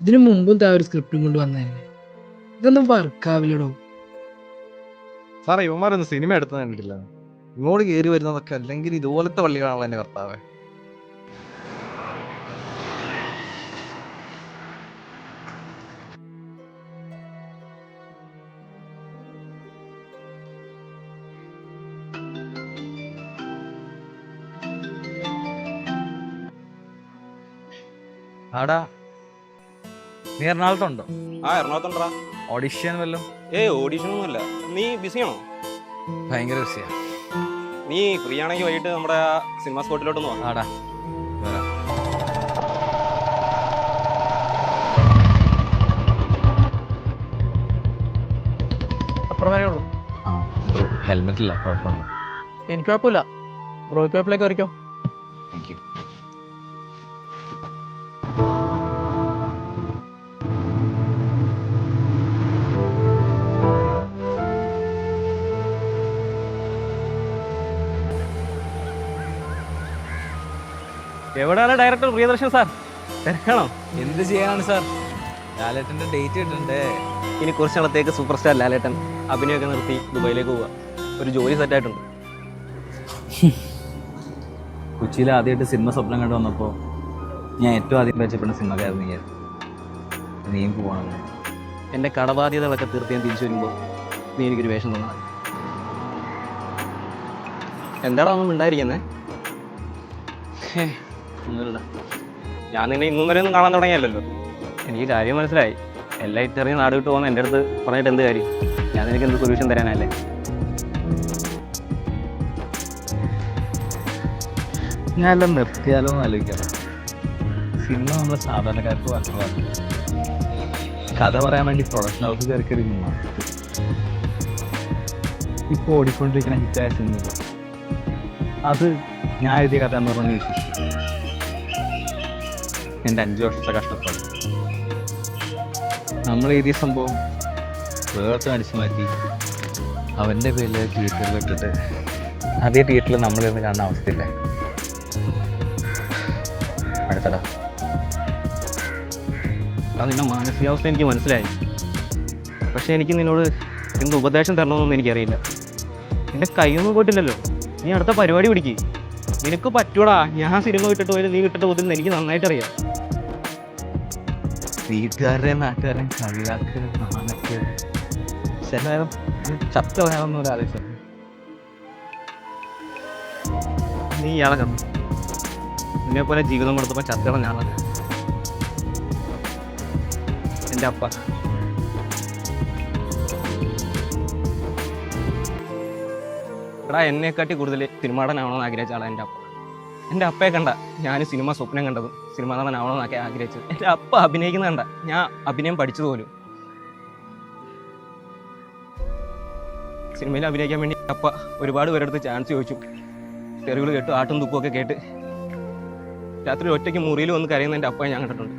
ഇതിനു മുമ്പും താ ഒരു സ്ക്രിപ്റ്റും കൊണ്ട് വന്നതല്ലേ? ഇതൊന്നും വർക്കാവില്ലടോ. സാറേ ഇവന്മാരൊന്നും സിനിമ എടുത്തു കണ്ടിട്ടില്ല. ഇങ്ങോട്ട് കയറി വരുന്നതൊക്കെ അല്ലെങ്കിൽ ഇതുപോലത്തെ പള്ളികളാണല്ലോ എന്റെ കർത്താവ്. ആടാ നീ എറണാകുളത്തുണ്ടോ? ആ എറണാകുളത്തുണ്ടാ ഓഡിഷൻ വല്ലതും? ഏ ഓഡിഷനൊന്നും അല്ല നീ ബിസിയാണോ ഭയങ്കര ബിസിയാ നീ ഫ്രീ ആണെങ്കിൽ വൈകിട്ട് നമ്മുടെ ആ സിനിമ സ്പോട്ടിലോട്ട് നോക്കാം ഹെൽമെറ്റ് ഇല്ല കുഴപ്പമില്ല എനിക്ക് കുഴപ്പമില്ല. റോയ് പേപ്പറിലേക്ക് വരയ്ക്കോ? താങ്ക് യു എവിടെയാണ് ഡയറക്ടർ പ്രിയദർശൻ സാർ തിരക്കണോ? എന്ത് ചെയ്യാനാണ് സാർ ലാലേട്ടന്റെ ഡേറ്റ് കിട്ടണ്ടേ? ഇനി കുറച്ച് നാളത്തേക്ക് സൂപ്പർ സ്റ്റാർ ലാലേട്ടൻ അഭിനയമൊക്കെ നിർത്തി ദുബായിലേക്ക് പോവുക. ഒരു ജോലി സെറ്റ് ആയിട്ടുണ്ട്. കൊച്ചിയിൽ ആദ്യമായിട്ട് സിനിമ സ്വപ്നം കണ്ടു വന്നപ്പോൾ ഞാൻ ഏറ്റവും ആദ്യം മെച്ചപ്പെടുന്ന സിനിമക്കാരൻ നീയായിരുന്നു നീയും പോകണം എന്റെ കടബാധ്യതകളൊക്കെ തീർത്ത് ഞാൻ തിരിച്ചു വരുമ്പോൾ നീ എനിക്കൊരു വേഷം തന്നാൽ എന്താണോ എന്താടാ ഒന്നും ഉണ്ടായിരിക്കുന്നേ ഞാൻ നിന്നെ വരെ ഒന്നും കാണാൻ തുടങ്ങിയല്ലോ എനിക്ക് കാര്യം മനസ്സിലായി. എല്ലാം ഇറ്ററിയും നാട് വിട്ട് പോകുന്ന എന്റെ അടുത്ത് പറഞ്ഞിട്ട് എന്ത് കാര്യം? ഞാൻ നിനക്ക് എന്ത് സൊല്യൂഷൻ തരാനല്ലേ? ഞാൻ എല്ലാം നിർത്തിയാലോ എന്ന് ആലോചിക്കാം. സിനിമ നമ്മൾ സാധാരണക്കാർക്ക് വർഷമാണ് കഥ പറയാൻ വേണ്ടി പ്രൊഡക്ഷൻ ഹൗസ് കയറി ഇപ്പോൾ ഓടിക്കൊണ്ടിരിക്കുന്ന ഹിറ്റായ സിനിമ അത് ഞാൻ എഴുതിയ കഥ എന്ന് പറഞ്ഞു വിശ്വസിച്ചു. എന്റെ അഞ്ച് വർഷത്തെ കഷ്ടപ്പാട്. നമ്മൾ എഴുതിയ സംഭവം വേർത്ത് അടിച്ചു മാറ്റി അവന്റെ പേരിൽ തിയേറ്ററിൽ ഇട്ടിട്ട് അതേ തിയേറ്ററിൽ നമ്മളിരുന്ന് കാണുന്ന അവസ്ഥയില്ലേ? അടുത്തടാ അത് നിന്റെ മാനസികാവസ്ഥ എനിക്ക് മനസ്സിലായി. പക്ഷേ എനിക്ക് നിന്നോട് എന്ത് ഉപദേശം തരണമെന്നൊന്നും എനിക്കറിയില്ല. എന്റെ കൈയൊന്നും പോയിട്ടില്ലല്ലോ. നീ അടുത്ത പരിപാടി പിടിക്ക്. നിനക്ക് പറ്റൂടാ. ഞാൻ സിനിമ വിട്ടിട്ട് പോയാലും നീ വിട്ടിട്ട് പോകുന്നത് എനിക്ക് നന്നായിട്ട് അറിയാം വീട്ടുകാരുടെ നാട്ടുകാരൻ കളിയാക്ക് നാണക്ക്. ചില നേരം ചത്ത പറയാനൊന്നും ഒരു ആലോചിച്ചു നീ ഇയാളെ കണ്ടു. നിന്നെ പോലെ ജീവിതം കൊടുത്തപ്പോൾ ചത്തളം ഞാനത് എന്റെ അപ്പ. എടാ എന്നെക്കാട്ടി കൂടുതൽ സിനിമാടനാവണമെന്ന് ആഗ്രഹിച്ച ആളാണ് എന്റെ അപ്പ. എന്റെ അപ്പയെ കണ്ട ഞാൻ സിനിമ സ്വപ്നം കണ്ടതും സിനിമ നടനാവണമെന്നൊക്കെ ആഗ്രഹിച്ചത് എന്റെ അപ്പ അഭിനയിക്കുന്ന കണ്ട ഞാൻ അഭിനയം പഠിച്ചത് പോലും. സിനിമയിൽ അഭിനയിക്കാൻ വേണ്ടി അപ്പ ഒരുപാട് പേരെടുത്ത് ചാൻസ് ചോദിച്ചു. തെറികൾ കേട്ടു ആട്ടും തുപ്പുമൊക്കെ കേട്ട്. രാത്രി ഒറ്റയ്ക്ക് മുറിയിൽ വന്ന് കരയുന്ന എന്റെ അപ്പയെ ഞാൻ കണ്ടിട്ടുണ്ട്.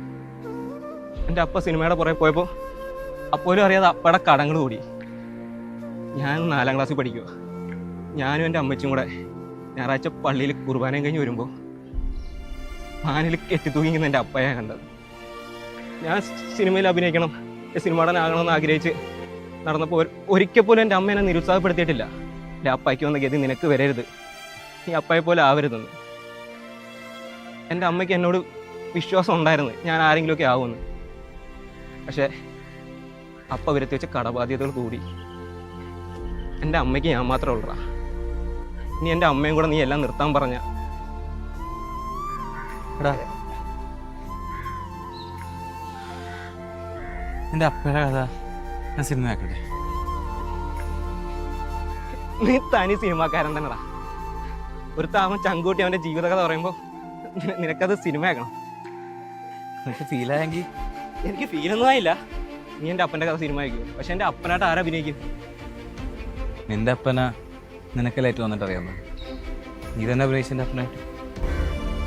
എന്റെ അപ്പ സിനിമയുടെ പുറകെ പോയപ്പോൾ അപ്പോലും അറിയാതെ അപ്പയുടെ കടങ്ങൾ കൂടി. ഞാൻ നാലാം ക്ലാസ്സിൽ പഠിക്കുക ഞാനും എന്റെ അമ്മച്ചും കൂടെ ഞായറാഴ്ച പള്ളിയിൽ കുർബാനയും കഴിഞ്ഞ് വരുമ്പോൾ മാനിൽ കെട്ടിത്തൂങ്ങിക്കുന്ന എന്റെ അപ്പയെ കണ്ടത്. ഞാൻ സിനിമയിൽ അഭിനയിക്കണം സിനിമാടനാകണമെന്ന് ആഗ്രഹിച്ച് നടന്നപ്പോൾ ഒരു- ഒരിക്കൽ പോലും എന്റെ അമ്മ എന്നെ നിരുത്സാഹപ്പെടുത്തിയിട്ടില്ല. എന്റെ അപ്പയ്ക്ക് വന്ന ഗതി നിനക്ക് വരരുത്. ഈ അപ്പയെ പോലെ ആവരുതെന്ന്. എന്റെ അമ്മയ്ക്ക് എന്നോട് വിശ്വാസം ഉണ്ടായിരുന്നു ഞാൻ ആരെങ്കിലുമൊക്കെ ആവുമെന്ന്. പക്ഷേ അപ്പ വരുത്തി വെച്ച കടബാധ്യതകൾ കൂടി. എന്റെ അമ്മയ്ക്ക് ഞാൻ മാത്രമേ ഉള്ളടാ നീ എന്റെ അമ്മയും കൂടെ നീ എല്ലാം നിർത്താൻ പറഞ്ഞ. എടാ. എന്റെ അപ്പയുടെ കഥ ഞാൻ സിനിമ ആക്കട്ടെ നീ തനി സിനിമാക്കാരൻ തന്നെടാ. ഒരു താമ ചങ്കൂട്ടി അവന്റെ ജീവിതകഥ പറയുമ്പോൾ നിനക്കത് സിനിമയാക്കണം നിനക്ക് ഫീലായെങ്കിൽ എനിക്ക് ഫീലൊന്നും ആയില്ല. നീ എന്റെ അപ്പന്റെ കഥ സിനിമ ആയിരിക്കും പക്ഷെ എന്റെ അപ്പനായിട്ട് അഭിനയിക്കും? നിന്റെ അപ്പന നിനക്കല്ല ഏറ്റവും വന്നിട്ട് അറിയാമോ നീ തന്നെ അഭിനയിച്ച എന്റെ അപ്പനായിട്ട്.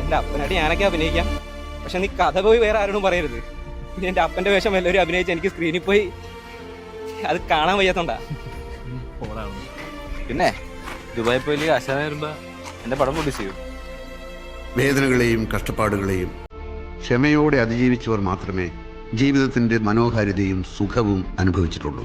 എന്റെ അപ്പനായിട്ട് ഞാനൊക്കെ അഭിനയിക്കാം. പക്ഷെ നീ കഥ പോയി വേറെ ആരോടും പറയരുത്. പിന്നെ എന്റെ അപ്പന്റെ വേഷം എല്ലാവരും അഭിനയിച്ച് എനിക്ക് സ്ക്രീനിൽ പോയി അത് കാണാൻ വയ്യാത്തോണ്ടാ. പിന്നെ ദുബായി പോയി ആശാന വരുമ്പോ എന്റെ പടം പ്രൊഡ്യൂസ് ചെയ്യും. വേദനകളെയും കഷ്ടപ്പാടുകളെയും ക്ഷമയോടെ അതിജീവിച്ചവർ മാത്രമേ ജീവിതത്തിന്റെ മനോഹാരിതയും സുഖവും അനുഭവിച്ചിട്ടുള്ളൂ.